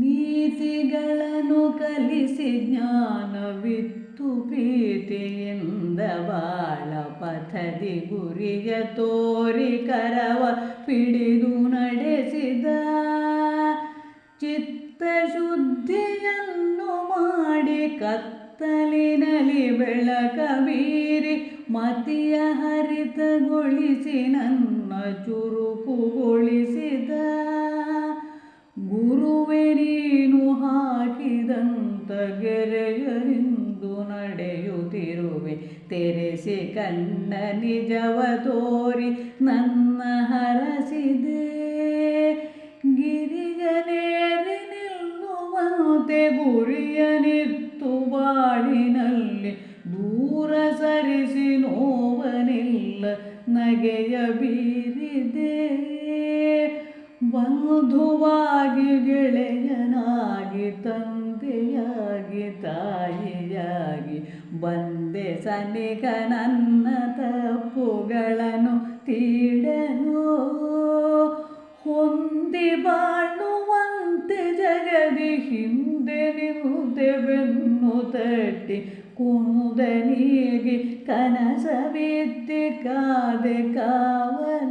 ನೀತಿಗಳನ್ನು ಕಲಿಸಿ ಜ್ಞಾನವಿತ್ತು ಪ್ರೀತಿಯಿಂದ ಬಾಳ ಪಥದಿ ಗುರಿಯ ತೋರಿ ಕರವ ಪಿಡಿದು ನಡೆಸಿದ. ಚಿತ್ತಶುದ್ಧಿಯನ್ನು ಮಾಡಿ ಕತ್ತಲಿನಲ್ಲಿ ಬೆಳಕ ಬೀರಿ ಮತಿಯ ಹರಿತಗೊಳಿಸಿ ನನ್ನ ಚುರುಕುಗೊಳಿಸಿದ ಹಾಕಿದಂತ ಗೆರೆಯರಿಂದು ನಡೆಯುತ್ತಿರುವೆ. ತೆರೆಸಿ ಕಣ್ಣ ನಿಜವ ತೋರಿ ನನ್ನ ಹರಸಿದೆ. ಗಿರಿಜನೇರಿ ನಿಲ್ಲುವಂತೆ ಗುರಿಯನಿತ್ತು ಬಾಳಿನಲ್ಲಿ ದೂರ ಸರಿಸಿ ನೋವನಿಲ್ಲ, ನಗೆಯ ಬೀರಿದೆ. ಬಂಧುವಾಗಿ ತಂದೆಯಾಗಿ ತಾಯಿಯಾಗಿ ಬಂದೆ ಸನಿಗ ನನ್ನ ತಪ್ಪುಗಳನ್ನು ತೀಡನು. ಹೊಂದಿ ಬಾಳುವಂತೆ ಜಗದಿ ಹಿಂದೆ ನಿಂತೆ ಬೆನ್ನು ತಟ್ಟಿ ಕುಣುದನಿಗೆ ಕನಸ ಕಾದೆ ಕಾವಲು